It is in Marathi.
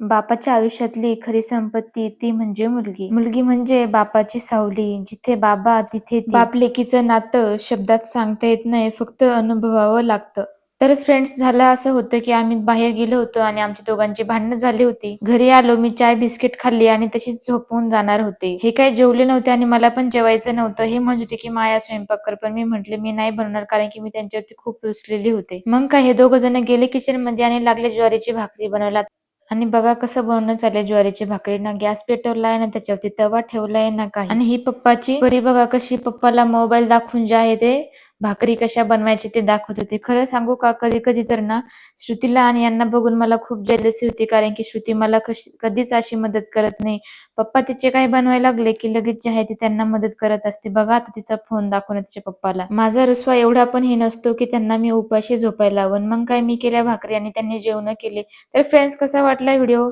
बापाच्या आयुष्यातली खरी संपत्ती ती म्हणजे मुलगी. मुलगी म्हणजे बापाची सावली जिथे बाबा तिथे बाप लेकीचं नातं शब्दात सांगता येत नाही फक्त अनुभवावं लागतं. तर फ्रेंड्स झालं असं होतं की आम्ही बाहेर गेलो होतो आणि आमच्या दोघांची भांडणं झाली होती. घरी आलो मी चाय बिस्किट खाल्ली आणि तशीच झोपून जाणार होते. हे काय जेवले नव्हते आणि मला पण जेवायचं नव्हतं. हे म्हणत होते की माया स्वयंपाक कर. पण मी म्हंटले मी नाही बनवणार कारण की मी त्यांच्यावरती खूप रुसलेली होते. मग काय हे दोघ जण गेले किचनमध्ये आणि लागले ज्वारीची भाकरी बनवला. आणि बघा कसं बनवणं चाललंय. ज्वारीची भाकरी ना गॅस पेटवलाय ना त्याच्यावरती तवा ठेवलाय ना काही. आणि ही पप्पाची. परी बघा कशी पप्पाला मोबाईल दाखवून जे आहे ते भाकरी कशा बनवायची ते दाखवत होते. खरं सांगू का कधी कधी तर ना श्रुतीला आणि यांना बघून मला खूप जलसी होती कारण की श्रुती मला कशी कधीच अशी मदत करत नाही. पप्पा तिचे काही बनवायला लागले की लगेच जे आहे ती त्यांना मदत करत असते. बघा आता तिचा फोन दाखवणं तिच्या पप्पाला. माझा रुसवा एवढा पण हे नसतो की त्यांना मी उपाशी झोपायला लावून मग काय मी केल्या भाकरी आणि त्यांनी जेवण केले. तर फ्रेंड्स कसा वाटला व्हिडिओ